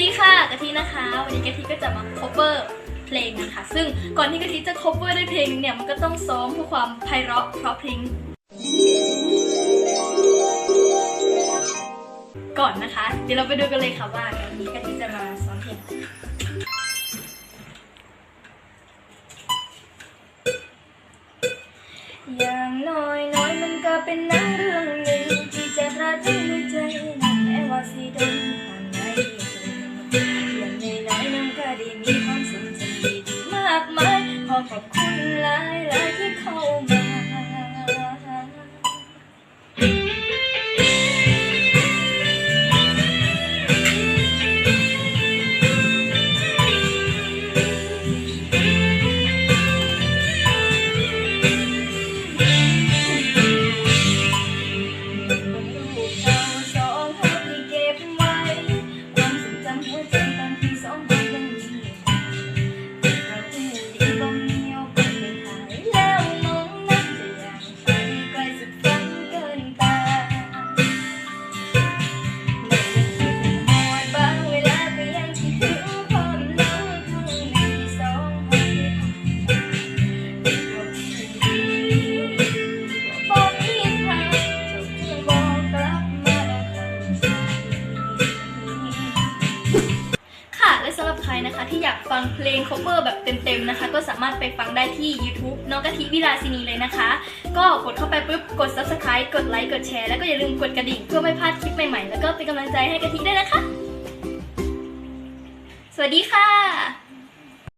ดีค่ะกะทินะคะ วันนี้กะทิก็จะมา cover เพลงนะคะซึ่งก่อนที่กะทิจะ cover ได้เพลงเนี่ยมันก็ต้องซ้อมเพื่อความไพเราะเพราะพริ้งก่อนนะคะ เดี๋ยวเราไปดูกันเลยค่ะว่าวันนี้กะทิจะมาซ้อมเพลงอย่างน้อยน้อยมันก็เป็นหนังเรื่องหนึ่งที่จะประทับในักแม้ว่าสิโดนผ่านไห มีความทรงจำดีๆมากมาย ขอขอบคุณหลายหลายที่เข้ามาเราสองเราที่เก็บไว้ ความทรงจำหัวใจตอนที่สอง และสำหรับใครนะคะที่อยากฟังเพลง cover แบบเต็มๆนะคะ ก็สามารถไปฟังได้ที่ YouTube น้องกะทิวิลาสินีเลยนะคะ ก็กดเข้าไปปุ๊บกด subscribe กดไลค์กดแชร์แล้วก็อย่าลืมกดกระดิ่งเพื่อไม่พลาดคลิปใหม่ๆ แล้วก็เป็นกำลังใจให้กะทิด้วยนะคะ สวัสดีค่ะ